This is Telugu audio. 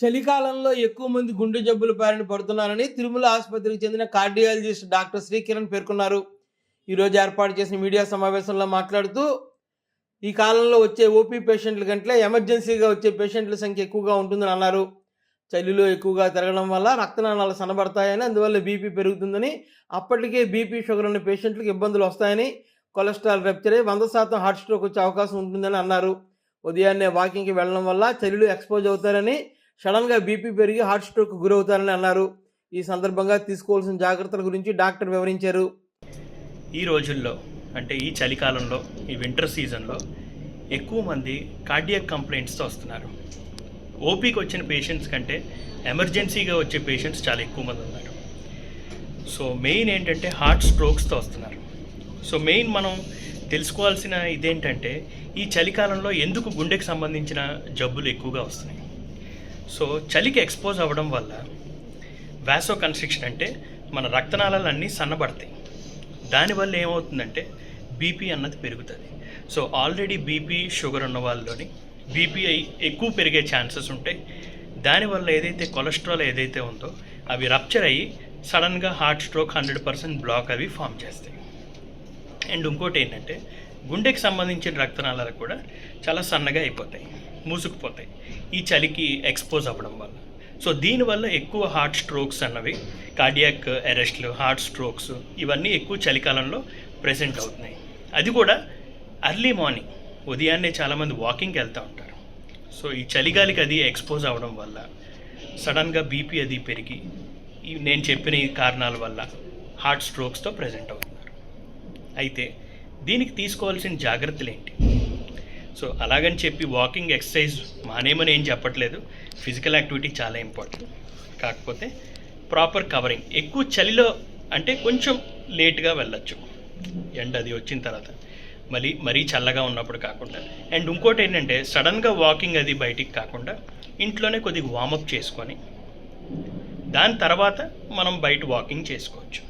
చలికాలంలో ఎక్కువ మంది గుండె జబ్బులు బారిన పడుతున్నారని తిరుమల ఆసుపత్రికి చెందిన కార్డియాలజిస్ట్ డాక్టర్ శ్రీకిరణ్ పేర్కొన్నారు. ఈరోజు ఏర్పాటు చేసిన మీడియా సమావేశంలో మాట్లాడుతూ ఈ కాలంలో వచ్చే ఓపీ పేషెంట్ల కంటే ఎమర్జెన్సీగా వచ్చే పేషెంట్ల సంఖ్య ఎక్కువగా ఉంటుందని అన్నారు. చలిలో ఎక్కువగా తిరగడం వల్ల రక్తనాళాలు సనబడతాయని అందువల్ల బీపీ పెరుగుతుందని అప్పటికే బీపీ షుగర్ ఉన్న పేషెంట్లకు ఇబ్బందులు వస్తాయని కొలెస్ట్రాల్ రెప్చర్ అయి వంద శాతం హార్ట్ స్ట్రోక్ వచ్చే అవకాశం ఉంటుందని అన్నారు. ఉదయాన్నే వాకింగ్కి వెళ్ళడం వల్ల చలిలో ఎక్స్పోజ్ అవుతారని సడన్గా బీపీ పెరిగి హార్ట్ స్ట్రోక్ గురవుతారని అన్నారు. ఈ సందర్భంగా తీసుకోవాల్సిన జాగ్రత్తల గురించి డాక్టర్ వివరించారు. ఈ రోజుల్లో అంటే ఈ చలికాలంలో ఈ వింటర్ సీజన్లో ఎక్కువ మంది కార్డియక్ కంప్లైంట్స్తో వస్తున్నారు. ఓపీకి వచ్చిన పేషెంట్స్ కంటే ఎమర్జెన్సీగా వచ్చే పేషెంట్స్ చాలా ఎక్కువ మంది ఉన్నారు. సో మెయిన్ ఏంటంటే హార్ట్ స్ట్రోక్స్తో వస్తున్నారు. సో మెయిన్ మనం తెలుసుకోవాల్సిన ఇదేంటంటే ఈ చలికాలంలో ఎందుకు గుండెకి సంబంధించిన జబ్బులు ఎక్కువగా వస్తున్నాయి? సో చలికి ఎక్స్పోజ్ అవ్వడం వల్ల వ్యాసో కన్స్ట్రిక్షన్ అంటే మన రక్తనాళాలన్నీ సన్నబడతాయి. దానివల్ల ఏమవుతుందంటే బీపీ అన్నది పెరుగుతుంది. సో ఆల్రెడీ బీపీ షుగర్ ఉన్న వాళ్ళలోని బీపీ ఎక్కువ పెరిగే ఛాన్సెస్ ఉంటాయి. దానివల్ల ఏదైతే కొలెస్ట్రాల్ ఏదైతే ఉందో అవి రప్చర్ అయ్యి సడన్గా heart stroke hundred percent block అవి ఫామ్ చేస్తాయి. అండ్ ఇంకోటి ఏంటంటే గుండెకి సంబంధించిన రక్తనాళాలు కూడా చాలా సన్నగా అయిపోతాయి మూసుకుపోతాయి. ఈ చలికి ఎక్స్పోజ్ అవ్వడం వల్ల. సో దీనివల్ల ఎక్కువ హార్ట్ స్ట్రోక్స్ అన్నవి కార్డియాక్ అరెస్ట్లు హార్ట్ స్ట్రోక్స్ ఇవన్నీ ఎక్కువ చలికాలంలో ప్రెసెంట్ అవుతున్నాయి. అది కూడా అర్లీ మార్నింగ్ ఉదయాన్నే చాలామంది వాకింగ్కి వెళ్తూ ఉంటారు. సో ఈ చలిగాలికి అది ఎక్స్పోజ్ అవ్వడం వల్ల సడన్గా బీపీ అది పెరిగి ఈ నేను చెప్పిన ఈ కారణాల వల్ల హార్ట్ స్ట్రోక్స్తో ప్రెజెంట్ అవుతున్నారు. అయితే దీనికి తీసుకోవాల్సిన జాగ్రత్తలు ఏంటి సో అలాగని చెప్పి వాకింగ్ ఎక్సర్సైజ్ మానేమని ఏం చెప్పట్లేదు. ఫిజికల్ యాక్టివిటీ చాలా ఇంపార్టెంట్. కాకపోతే ప్రాపర్ కవరింగ్. ఎక్కువ చలిలో అంటే కొంచెం లేట్గా వెళ్ళచ్చు. ఎండ అది వచ్చిన తర్వాత. మళ్ళీ మరీ చల్లగా ఉన్నప్పుడు కాకుండా. అండ్ ఇంకోటి ఏంటంటే సడన్గా వాకింగ్ అది బయటికి కాకుండా ఇంట్లోనే కొద్దిగా వామప్ చేసుకొని దాని తర్వాత మనం బయట వాకింగ్ చేసుకోవచ్చు.